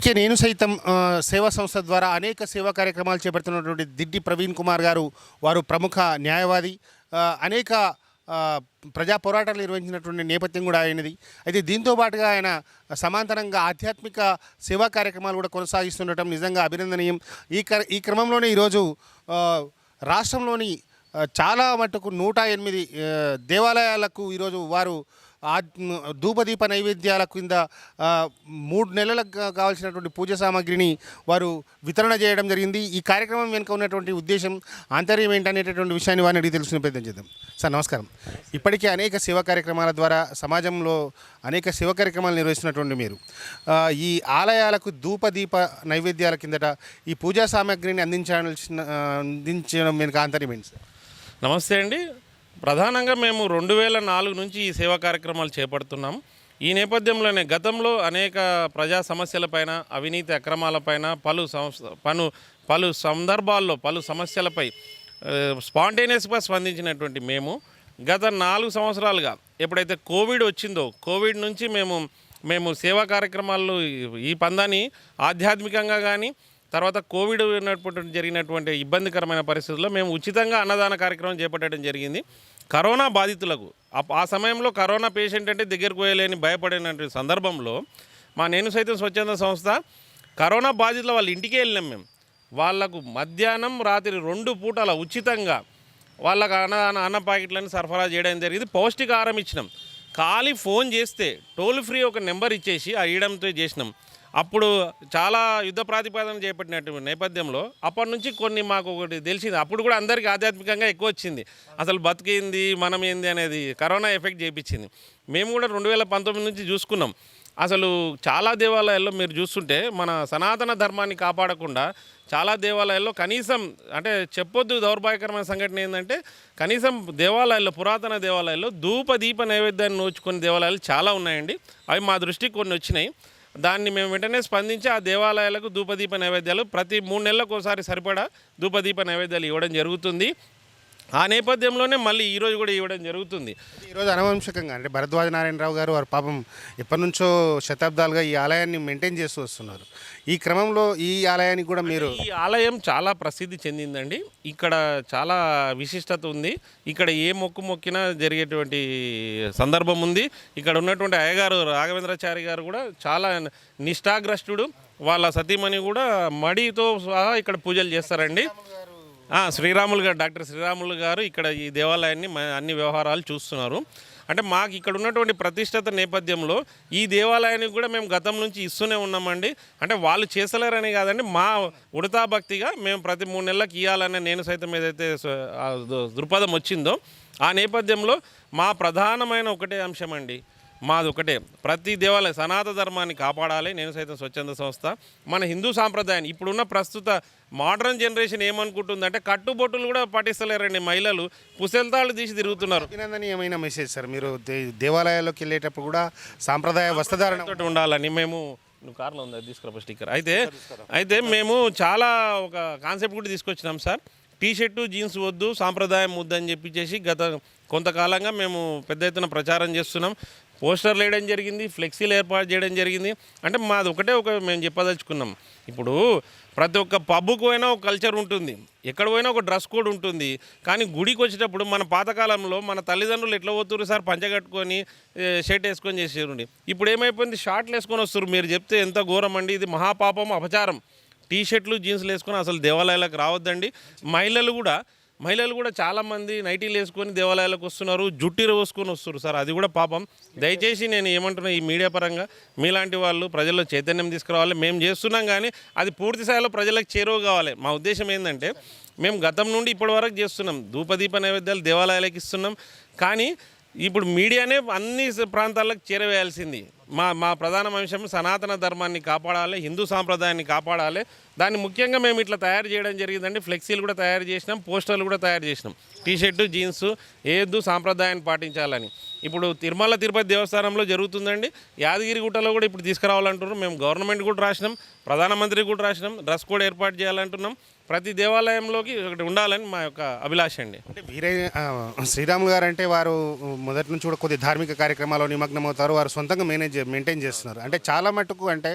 ముఖ్య నేను సైతం సేవా సంస్థ ద్వారా అనేక సేవా కార్యక్రమాలు చేపడుతున్నటువంటి దిడ్డి ప్రవీణ్ కుమార్ గారు వారు ప్రముఖ న్యాయవాది అనేక ప్రజా పోరాటాలు నిర్వహించినటువంటి నేపథ్యం కూడా ఆయనది. అయితే దీంతో పాటుగా ఆయన సమాంతరంగా ఆధ్యాత్మిక సేవా కార్యక్రమాలు కూడా కొనసాగిస్తుండటం నిజంగా అభినందనీయం. ఈ క్ర ఈ క్రమంలోనే ఈరోజు రాష్ట్రంలోని చాలా మటుకు నూట ఎనిమిది దేవాలయాలకు ఈరోజు వారు ధూపదీప నైవేద్యాల కింద మూడు నెలలకు కావాల్సినటువంటి పూజ సామాగ్రిని వారు వితరణ చేయడం జరిగింది. ఈ కార్యక్రమం వెనుక ఉన్నటువంటి ఉద్దేశం ఆంతర్యం ఏంటనేటటువంటి విషయాన్ని వారిని అడిగి తెలుసుకునే ప్రయత్నం చేద్దాం. సార్ నమస్కారం. ఇప్పటికే అనేక సేవా కార్యక్రమాల ద్వారా సమాజంలో అనేక సేవా కార్యక్రమాలు నిర్వహిస్తున్నటువంటి మీరు. ఈ ఆలయాలకు ధూపదీప నైవేద్యాల కిందట ఈ పూజా సామాగ్రిని అందించాల్సిన అందించడం వెనుక ఆంతర్యం ఏంటి సార్? నమస్తే అండి. ప్రధానంగా మేము రెండు వేల నాలుగు నుంచి ఈ సేవా కార్యక్రమాలు చేపడుతున్నాం. ఈ నేపథ్యంలోనే గతంలో అనేక ప్రజా సమస్యలపైన అవినీతి అక్రమాలపైన పలు సంస్థ పలు పలు సందర్భాల్లో పలు సమస్యలపై స్పాంటేనియస్గా స్పందించినటువంటి మేము గత నాలుగు సంవత్సరాలుగా ఎప్పుడైతే కోవిడ్ వచ్చిందో కోవిడ్ నుంచి మేము మేము సేవా కార్యక్రమాల్లో ఈ- ఈ పందాన్ని ఆధ్యాత్మికంగా కానీ తర్వాత కోవిడ్ ఉన్నటువంటి జరిగినటువంటి ఇబ్బందికరమైన పరిస్థితుల్లో మేము ఉచితంగా అన్నదాన కార్యక్రమం చేపట్టడం జరిగింది. కరోనా బాధితులకు. అప్- ఆ సమయంలో కరోనా పేషెంట్ అంటే దగ్గరకు పోయలేని భయపడినటువంటి సందర్భంలో మా నేను సైతం స్వచ్ఛంద సంస్థ కరోనా బాధితుల వాళ్ళ ఇంటికే వెళ్ళినాం మేము. వాళ్ళకు మధ్యాహ్నం రాత్రి రెండు పూటల ఉచితంగా వాళ్ళకు అన్న- అన్న ప్యాకెట్లను సరఫరా చేయడం జరిగింది. పౌష్టికాహారం ఇచ్చినాం. ఖాళీ ఫోన్ చేస్తే టోల్ ఫ్రీ ఒక నెంబర్ ఇచ్చేసి ఆ ఇయడంతో చేసినాం. అప్పుడు చాలా యుద్ధ ప్రాతిపాదన చేపట్టినటువంటి నేపథ్యంలో అప్పటి నుంచి కొన్ని మాకు ఒకటి తెలిసింది. అప్పుడు కూడా అందరికీ ఆధ్యాత్మికంగా ఎక్కువ వచ్చింది. అసలు బతికేంది మనం ఏంది అనేది కరోనా ఎఫెక్ట్ చేయించింది మేము కూడా రెండు వేల పంతొమ్మిది నుంచి చూసుకున్నాం. అసలు చాలా దేవాలయాల్లో మీరు చూస్తుంటే మన సనాతన ధర్మాన్ని కాపాడకుండా చాలా దేవాలయాల్లో కనీసం అంటే చెప్పొద్దు దౌర్భాగ్యకరమైన సంఘటన ఏంటంటే కనీసం దేవాలయాల్లో పురాతన దేవాలయాల్లో ధూప దీప నైవేద్యాన్ని నోచుకునే దేవాలయాలు చాలా ఉన్నాయండి. అవి మా దృష్టికి కొన్ని వచ్చినాయి. దాన్ని మేము వెంటనే స్పందించి ఆ దేవాలయాలకు ధూపదీప నైవేద్యాలు ప్రతి మూడు నెలలకు ఒకసారి సరిపడా ధూపదీప నైవేద్యాలు ఇవ్వడం జరుగుతుంది. ఆ నేపథ్యంలోనే మళ్ళీ ఈరోజు కూడా ఇవ్వడం జరుగుతుంది. ఈరోజు అనవంశకంగా అంటే భరద్వాజ నారాయణరావు గారు వారు పాపం ఎప్పటి నుంచో శతాబ్దాలుగా ఈ ఆలయాన్ని మెయింటైన్ చేస్తూ వస్తున్నారు. ఈ క్రమంలో ఈ ఆలయానికి కూడా మీరు ఈ ఆలయం చాలా ప్రసిద్ధి చెందిందండి. ఇక్కడ చాలా విశిష్టత ఉంది. ఇక్కడ ఏ మొక్కు మొక్కినా జరిగేటువంటి సందర్భం ఉంది. ఇక్కడ ఉన్నటువంటి అయ్యగారు రాఘవేంద్రాచారి గారు కూడా చాలా నిష్ఠాగ్రస్తుడు వాళ్ళ సతీమణి కూడా మడితో సహా ఇక్కడ పూజలు చేస్తారండి. శ్రీరాములు గారు డాక్టర్ శ్రీరాములు గారు ఇక్కడ ఈ దేవాలయాన్ని అన్ని వ్యవహారాలు చూస్తున్నారు. అంటే మాకు ఇక్కడ ఉన్నటువంటి ప్రతిష్టత నేపథ్యంలో ఈ దేవాలయానికి కూడా మేము గతం నుంచి ఇస్తూనే ఉన్నామండి. అంటే వాళ్ళు చేసలేరని కాదండి మా ఉడతా భక్తిగా మేము ప్రతి మూడు నెలలకు ఇవ్వాలనే నేను సైతం ఏదైతే దృక్పథం వచ్చిందో ఆ నేపథ్యంలో మా ప్రధానమైన ఒకటే అంశం అండి మాది ఒకటే. ప్రతి దేవాలయం సనాతన ధర్మాన్ని కాపాడాలి. నేను సైతం స్వచ్ఛంద సంస్థ. మన హిందూ సాంప్రదాయాన్ని ఇప్పుడున్న ప్రస్తుత మోడర్న్ జనరేషన్ ఏమనుకుంటుందంటే కట్టుబొట్టులు కూడా పాటిస్తలేరండి మహిళలు. పుసెల్తాళ్ళు తీసి తిరుగుతున్నారు. అభినందనీయమైన మెసేజ్ సార్. మీరు దేవాలయాల్లోకి వెళ్ళేటప్పుడు కూడా సాంప్రదాయ వస్త్రధారణ ఉండాలని మేము నువ్వు కార్లో ఉంది తీసుకురా స్టిక్కర్. అయితే అయితే మేము చాలా ఒక కాన్సెప్ట్ కూడా తీసుకొచ్చినాం సార్. టీ షర్టు జీన్స్ వద్దు సాంప్రదాయం వద్దు అని చెప్పిచేసి గత కొంతకాలంగా మేము పెద్ద ఎత్తున ప్రచారం చేస్తున్నాం. పోస్టర్లు వేయడం జరిగింది ఫ్లెక్సీలు ఏర్పాటు చేయడం జరిగింది. అంటే మాది ఒకటే ఒక మేము చెప్పదలుచుకున్నాం. ఇప్పుడు ప్రతి ఒక్క పబ్కు పోయినా ఒక కల్చర్ ఉంటుంది. ఎక్కడ పోయినా ఒక డ్రెస్ కోడ్ ఉంటుంది. కానీ గుడికి వచ్చేటప్పుడు మన పాతకాలంలో మన తల్లిదండ్రులు ఎట్లా పోతున్నారు సార్? పంచ కట్టుకొని షర్ట్ వేసుకొని చేసేరుండి. ఇప్పుడు ఏమైపోయింది? షార్ట్లు వేసుకొని వస్తారు మీరు చెప్తే ఎంత ఘోరం అండి. ఇది మహాపాపం అపచారం. టీ షర్ట్లు జీన్స్లు వేసుకొని అసలు దేవాలయాలకు రావద్దండి. మహిళలు కూడా మహిళలు కూడా చాలామంది నైటీలు వేసుకొని దేవాలయాలకు వస్తున్నారు జుట్టీలు పోసుకొని వస్తున్నారు సార్. అది కూడా పాపం. దయచేసి నేను ఏమంటున్నా ఈ మీడియా పరంగా మీలాంటి వాళ్ళు ప్రజల్లో చైతన్యం తీసుకురావాలి. మేము చేస్తున్నాం కానీ అది పూర్తి స్థాయిలో ప్రజలకు చేరువ కావాలి. మా ఉద్దేశం ఏంటంటే మేము గతం నుండి ఇప్పటి వరకు చేస్తున్నాం. ధూపదీప నైవేద్యాలు దేవాలయాలకు ఇస్తున్నాం. కానీ ఇప్పుడు మీడియానే అన్ని ప్రాంతాలకు చేరవేయాల్సింది. మా మా ప్రధాన అంశం సనాతన ధర్మాన్ని కాపాడాలి హిందూ సాంప్రదాయాన్ని కాపాడాలి దాన్ని ముఖ్యంగా మేము ఇట్లా తయారు చేయడం జరిగిందండి. ఫ్లెక్సీలు కూడా తయారు చేసినాం పోస్టర్లు కూడా తయారు చేసినాం. టీషర్టు జీన్సు జీన్స్ ఏద్దు సాంప్రదాయాన్ని పాటించాలని. ఇప్పుడు తిరుమల తిరుపతి దేవస్థానంలో జరుగుతుందండి. యాదగిరిగుట్టలో కూడా ఇప్పుడు తీసుకురావాలంటున్నాం మేము గవర్నమెంట్ కూడా రాసినాం ప్రధానమంత్రి కూడా రాసినాం డ్రెస్ కోడ్ ఏర్పాటు చేయాలంటున్నాం. ప్రతి దేవాలయంలోకి ఒకటి ఉండాలని మా యొక్క అభిలాష అండి. అంటే వీరే శ్రీరాములు గారు అంటే వారు మొదటి నుంచి కూడా కొద్ది ధార్మిక కార్యక్రమాల్లో నిమగ్నం అవుతారు వారు సొంతంగా మేనేజ్ మెయింటైన్ చేస్తున్నారు. అంటే చాలా మటుకు అంటే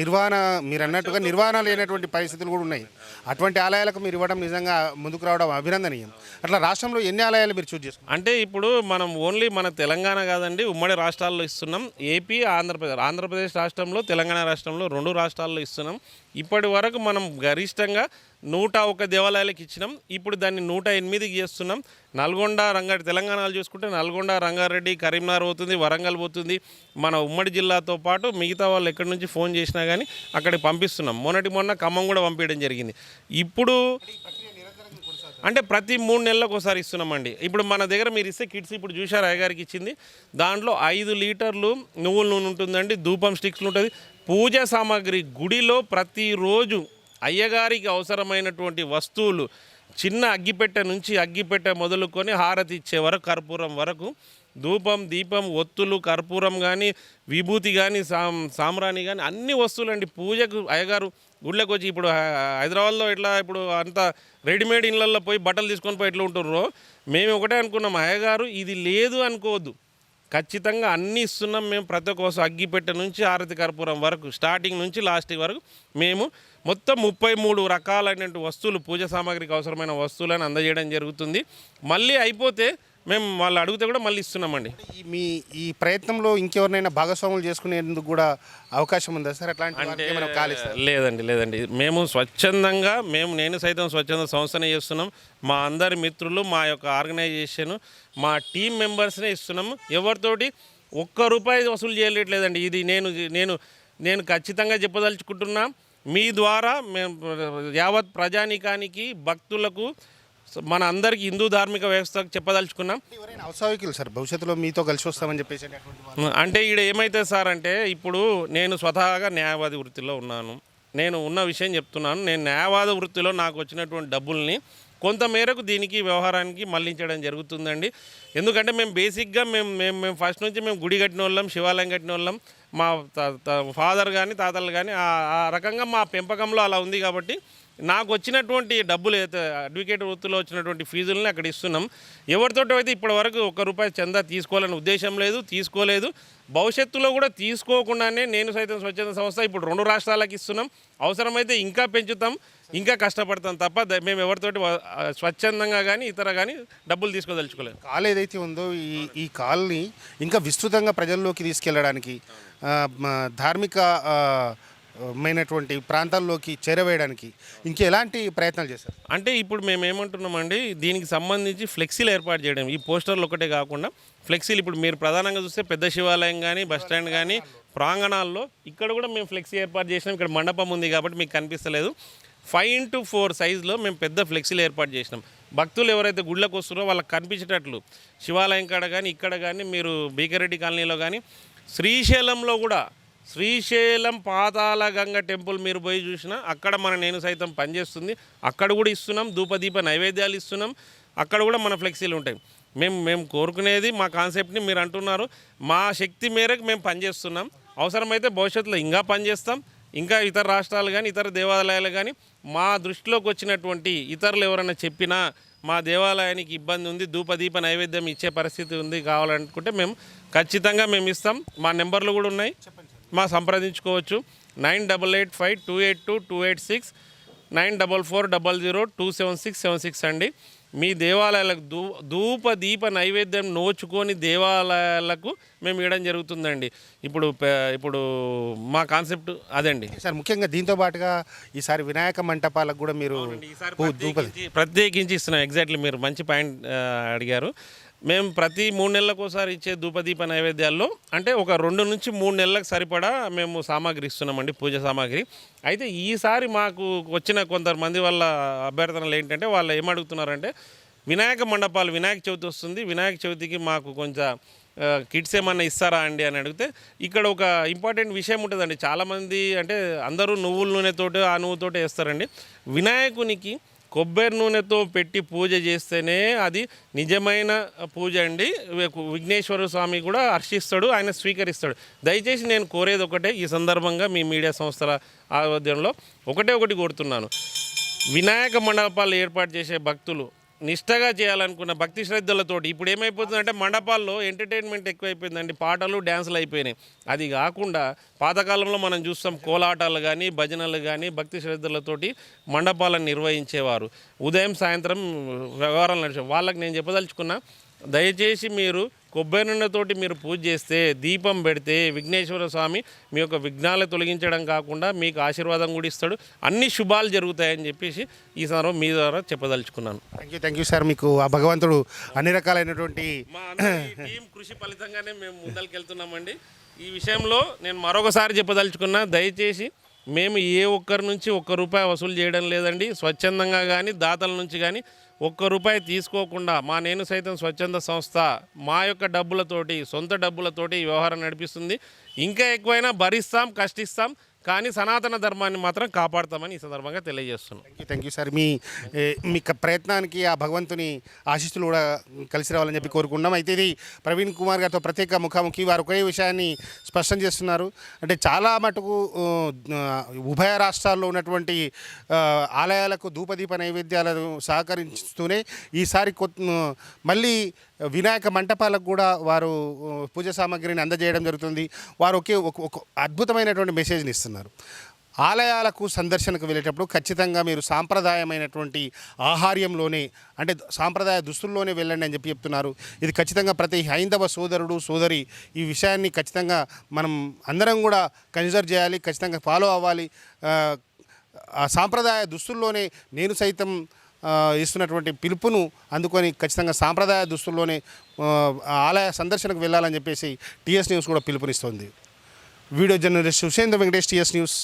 నిర్వహణ మీరు అన్నట్టుగా నిర్వహణ లేనటువంటి పరిస్థితులు కూడా ఉన్నాయి. అటువంటి ఆలయాలకు మీరు ఇవ్వడం నిజంగా ముందుకు రావడం అభినందనీయం. అట్లా రాష్ట్రంలో ఎన్ని ఆలయాలు మీరు చూస్ చేసుకున్నారు అంటే ఇప్పుడు మనం ఓన్లీ మన తెలంగాణ కాదండి ఉమ్మడి రాష్ట్రాల్లో ఇస్తున్నాం. ఏపీ ఆంధ్రప్రదేశ్ ఆంధ్రప్రదేశ్ రాష్ట్రంలో తెలంగాణ రాష్ట్రంలో రెండు రాష్ట్రాల్లో ఇస్తున్నాం. ఇప్పటి వరకు మనం గరిష్టంగా నూట ఒక దేవాలయాలకు ఇచ్చినాం. ఇప్పుడు దాన్ని నూట ఎనిమిదికి చేస్తున్నాం. నల్గొండ రంగారెడ్డి తెలంగాణలో చూసుకుంటే నల్గొండ రంగారెడ్డి కరీంనగర్ పోతుంది వరంగల్ పోతుంది. మన ఉమ్మడి జిల్లాతో పాటు మిగతా వాళ్ళు ఎక్కడి నుంచి ఫోన్ చేసినా కానీ అక్కడికి పంపిస్తున్నాం. మొన్నటి మొన్న ఖమ్మం కూడా పంపించడం జరిగింది. ఇప్పుడు అంటే ప్రతి మూడు నెలలకు ఒకసారి ఇస్తున్నామండి. ఇప్పుడు మన దగ్గర మీరు ఇస్తే కిట్స్ ఇప్పుడు చూశారు అయ్యగారికి ఇచ్చింది. దాంట్లో ఐదు లీటర్లు నువ్వుల నూనె ఉంటుందండి. ధూపం స్టిక్స్లు ఉంటుంది. పూజా సామాగ్రి గుడిలో ప్రతిరోజు అయ్యగారికి అవసరమైనటువంటి వస్తువులు చిన్న అగ్గిపెట్టె నుంచి అగ్గిపెట్టె మొదలుకొని హారతి ఇచ్చే వరకు కర్పూరం వరకు ధూపం దీపం ఒత్తులు కర్పూరం కానీ విభూతి కానీ సాం సామ్రాణి కానీ అన్ని వస్తువులు అండి పూజకు అయ్యగారు గుళ్ళకి వచ్చి ఇప్పుడు హై- హైదరాబాద్లో ఎట్లా ఇప్పుడు అంత రెడీమేడ్ ఇళ్ళల్లో పోయి బట్టలు తీసుకొని పోయి ఎట్లా ఉంటుర్రో? మేము ఒకటే అనుకున్నాం అయ్యగారు ఇది లేదు అనుకోవద్దు. ఖచ్చితంగా అన్నీ ఇస్తున్నాం మేము ప్రతి ఒక్క అగ్గిపెట్టె నుంచి ఆరతి కర్పూరం వరకు స్టార్టింగ్ నుంచి లాస్ట్ వరకు మేము మొత్తం ముప్పై మూడు రకాలైనటువంటి వస్తువులు పూజ సామాగ్రికి అవసరమైన వస్తువులను అందజేయడం జరుగుతుంది. మళ్ళీ అయిపోతే మేము వాళ్ళు అడిగితే కూడా మళ్ళీ ఇస్తున్నామండి. ఈ మీ ఈ ప్రయత్నంలో ఇంకెవరినైనా భాగస్వాములు చేసుకునేందుకు కూడా అవకాశం ఉందా సార్? అట్లాంటి? లేదండి లేదండి. మేము స్వచ్ఛందంగా మేము నేను సైతం స్వచ్ఛంద సంస్థనే చేస్తున్నాం. మా అందరి మిత్రులు మా యొక్క ఆర్గనైజేషన్ మా టీం మెంబర్స్నే ఇస్తున్నాము. ఎవరితోటి ఒక్క రూపాయి వసూలు చేయలేట్లేదండి ఇది నేను నేను నేను ఖచ్చితంగా చెప్పదలుచుకుంటున్నా. మీ ద్వారా మేము యావత్ ప్రజానీకానికి భక్తులకు మన అందరికీ హిందూ ధార్మిక వ్యవస్థకు చెప్పదలుచుకున్నాం. ఎవరైనా సార్? భవిష్యత్తులో మీతో కలిసి వస్తామని చెప్పేసి. అంటే ఈడ ఏమైతే సార్ అంటే ఇప్పుడు నేను స్వతహాగా న్యాయవాది వృత్తిలో ఉన్నాను. నేను ఉన్న విషయం చెప్తున్నాను. నేను న్యాయవాద వృత్తిలో నాకు వచ్చినటువంటి డబ్బుల్ని కొంత మేరకు దీనికి వ్యవహారానికి మళ్ళించడం జరుగుతుందండి. ఎందుకంటే మేము బేసిక్గా మేము మేము మేము ఫస్ట్ నుంచి మేము గుడి కట్టిన వాళ్ళం శివాలయం కట్టిన వాళ్ళం. మా ఫాదర్ కానీ తాతలు కానీ ఆ రకంగా మా పెంపకంలో అలా ఉంది కాబట్టి నాకు వచ్చినటువంటి డబ్బులు అయితే అడ్వకేట్ వృత్తిలో వచ్చినటువంటి ఫీజులని అక్కడ ఇస్తున్నాం. ఎవరితోటి అయితే ఇప్పటి వరకు ఒక్క రూపాయి చందా తీసుకోవాలని ఉద్దేశం లేదు తీసుకోలేదు. భవిష్యత్తులో కూడా తీసుకోకుండానే నేను సైతం స్వచ్ఛంద సంస్థ ఇప్పుడు రెండు రాష్ట్రాలకు ఇస్తున్నాం. అవసరమైతే ఇంకా పెంచుతాం ఇంకా కష్టపడతాం తప్ప మేము ఎవరితోటి స్వచ్ఛందంగా కానీ ఇతర కానీ డబ్బులు తీసుకోదలుచుకోలేదు. కాల్ ఏదైతే ఉందో ఈ ఈ కాల్ని ఇంకా విస్తృతంగా ప్రజల్లోకి తీసుకెళ్ళడానికి ధార్మిక మైనటువంటి ప్రాంతాల్లోకి చేరవేయడానికి ఇంకా ఎలాంటి ప్రయత్నాలు చేస్తారు అంటే ఇప్పుడు మేము ఏమంటున్నామండి దీనికి సంబంధించి ఫ్లెక్సీలు ఏర్పాటు చేయడం ఈ పోస్టర్లు ఒకటే కాకుండా ఫ్లెక్సీలు ఇప్పుడు మీరు ప్రధానంగా చూస్తే పెద్ద శివాలయం కానీ బస్ స్టాండ్ కానీ ప్రాంగణాల్లో ఇక్కడ కూడా మేము ఫ్లెక్సీ ఏర్పాటు చేసినాం. ఇక్కడ మండపం ఉంది కాబట్టి మీకు కనిపిస్తలేదు. ఫైవ్ ఇంటూ ఫోర్ సైజులో మేము పెద్ద ఫ్లెక్సీలు ఏర్పాటు చేసినాం. భక్తులు ఎవరైతే గుళ్ళకు వస్తున్నారో వాళ్ళకి కనిపించేటట్లు శివాలయం కాడ కానీ ఇక్కడ కానీ మీరు బీకరెడ్డి కాలనీలో కానీ శ్రీశైలంలో కూడా శ్రీశైలం పాతాల గంగ టెంపుల్ మీరు పోయి చూసినా అక్కడ మన నేను సైతం పనిచేస్తుంది. అక్కడ కూడా ఇస్తున్నాం ధూపదీప నైవేద్యాలు ఇస్తున్నాం. అక్కడ కూడా మన ఫ్లెక్సీలు ఉంటాయి. మేము మేము కోరుకునేది మా కాన్సెప్ట్ని మీరు అంటున్నారు. మా శక్తి మేరకు మేము పనిచేస్తున్నాం. అవసరమైతే భవిష్యత్తులో ఇంకా పనిచేస్తాం. ఇంకా ఇతర రాష్ట్రాలు కానీ ఇతర దేవాలయాలు కానీ మా దృష్టిలోకి వచ్చినటువంటి ఇతరులు ఎవరైనా చెప్పినా మా దేవాలయానికి ఇబ్బంది ఉంది ధూపదీప నైవేద్యం ఇచ్చే పరిస్థితి ఉంది కావాలనుకుంటే మేము ఖచ్చితంగా మేము ఇస్తాం. మా నెంబర్లు కూడా ఉన్నాయి. మా సంప్రదించుకోవచ్చు. Nine double eight five two eight two two eight six nine double four double zero two seven six seven six అండి. మీ దేవాలయాలకు దూ ధూప దీప నైవేద్యం నోచుకొని దేవాలయాలకు మేము ఇవ్వడం జరుగుతుందండి. ఇప్పుడు ఇప్పుడు మా కాన్సెప్ట్ అదండి. సార్ ముఖ్యంగా దీంతో పాటుగా ఈసారి వినాయక మంటపాలకు కూడా మీరు ప్రత్యేకించి ఇస్తున్నాం. ఎగ్జాక్ట్లీ మీరు మంచి పాయింట్ అడిగారు. మేము ప్రతి మూడు నెలలకు ఒకసారి ఇచ్చే ధూపదీప నైవేద్యాల్లో అంటే ఒక రెండు నుంచి మూడు నెలలకు సరిపడా మేము సామాగ్రి ఇస్తున్నామండి పూజ సామాగ్రి. అయితే ఈసారి మాకు వచ్చిన కొంతమంది వాళ్ళ అభ్యర్థనలు ఏంటంటే వాళ్ళు ఏమడుగుతున్నారంటే వినాయక మండపాలు వినాయక చవితి వస్తుంది వినాయక చవితికి మాకు కొంచెం కిడ్స్ కిట్స్ ఏమన్నా ఇస్తారా అండి అని అడిగితే ఇక్కడ ఒక ఇంపార్టెంట్ విషయం ఉంటుందండి. చాలామంది అంటే అందరూ నువ్వుల నూనెతోటి ఆ నువ్వుతోటి వేస్తారండి. వినాయకునికి కొబ్బరి నూనెతో పెట్టి పూజ చేస్తేనే అది నిజమైన పూజ అండి. విఘ్నేశ్వర స్వామి కూడా హర్షిస్తాడు ఆయన స్వీకరిస్తాడు. దయచేసి నేను కోరేది ఒకటే ఈ సందర్భంగా మీ మీడియా సంస్థల ఆధ్వర్యంలో ఒకటే ఒకటి కోరుతున్నాను. వినాయక మండపాలు ఏర్పాటు చేసే భక్తులు నిష్టగా చేయాలనుకున్న భక్తి శ్రద్ధలతోటి ఇప్పుడు ఏమైపోతుందంటే మండపాల్లో ఎంటర్టైన్మెంట్ ఎక్కువైపోయిందండి పాటలు డ్యాన్సులు అయిపోయినాయి. అది కాకుండా పాతకాలంలో మనం చూస్తాం కోలాటాలు కానీ భజనలు కానీ భక్తి శ్రద్ధలతోటి మండపాలను నిర్వహించేవారు. ఉదయం సాయంత్రం వ్యవహారాలు నడిచే వాళ్ళకి నేను చెప్పదలుచుకున్నా దయచేసి మీరు కొబ్బరి నూనెతోటి మీరు పూజ చేస్తే దీపం పెడితే విఘ్నేశ్వర స్వామి మీ యొక్క విఘ్నాలు తొలగించడం కాకుండా మీకు ఆశీర్వాదం కూడా ఇస్తాడు. అన్ని శుభాలు జరుగుతాయని చెప్పేసి ఈ సందర్భం మీ ద్వారా చెప్పదలుచుకున్నాను. Thank you thank you sir మీకు ఆ భగవంతుడు అన్ని రకాలైనటువంటి టీం కృషి ఫలితంగానే మేము ముందరికి వెళ్తున్నామండి. ఈ విషయంలో నేను మరొకసారి చెప్పదలుచుకున్నా దయచేసి మేము ఏ ఒక్కరి నుంచి ఒక్క రూపాయి వసూలు చేయడం లేదండి. స్వచ్ఛందంగా కానీ దాతల నుంచి కానీ ఒక్క రూపాయి తీసుకోకుండా మా నేను సైతం స్వచ్ఛంద సంస్థ మా యొక్క డబ్బులతోటి సొంత డబ్బులతోటి ఈ వ్యవహారం నడిపిస్తుంది. ఇంకా ఎక్కువైనా భరిస్తాం కష్టిస్తాం. కానీ సనాతన ధర్మాన్ని మాత్రం కాపాడతామని ఈ సందర్భంగా తెలియజేస్తున్నాం. Thank you thank you sir మీ మీ ప్రయత్నానికి ఆ భగవంతుని ఆశీస్సులు కూడా కలిసి రావాలని చెప్పి కోరుకున్నాం అయితే ఇది ప్రవీణ్ కుమార్ గారితో ప్రత్యేక ముఖాముఖి. వారు ఒకే విషయాన్ని స్పష్టం చేస్తున్నారు. అంటే చాలా మటుకు ఉభయ రాష్ట్రాల్లో ఉన్నటువంటి ఆలయాలకు ధూపదీప నైవేద్యాలను సహకరిస్తూనే ఈసారి కొత్త మళ్ళీ వినాయక మంటపాలకు కూడా వారు పూజ సామాగ్రిని అందజేయడం జరుగుతుంది. వారు ఒకే ఒక అద్భుతమైనటువంటి మెసేజ్ని ఇస్తున్నారు. ఆలయాలకు సందర్శనకు వెళ్ళేటప్పుడు ఖచ్చితంగా మీరు సాంప్రదాయమైనటువంటి ఆహార్యంలోనే అంటే సాంప్రదాయ దుస్తుల్లోనే వెళ్ళండి అని చెప్పి చెప్తున్నారు. ఇది ఖచ్చితంగా ప్రతి హైందవ సోదరుడు సోదరి ఈ విషయాన్ని ఖచ్చితంగా మనం అందరం కూడా కన్సిడర్ చేయాలి ఖచ్చితంగా ఫాలో అవ్వాలి. ఆ, సాంప్రదాయ దుస్తుల్లోనే నేను సైతం ఇస్తున్నటువంటి పిలుపును అందుకొని ఖచ్చితంగా సాంప్రదాయ దుస్తుల్లోనే ఆలయ సందర్శనకు వెళ్ళాలని చెప్పేసి టీఎస్ న్యూస్ కూడా పిలుపునిస్తోంది. Video journalist Sushendra Venkatesh TS news.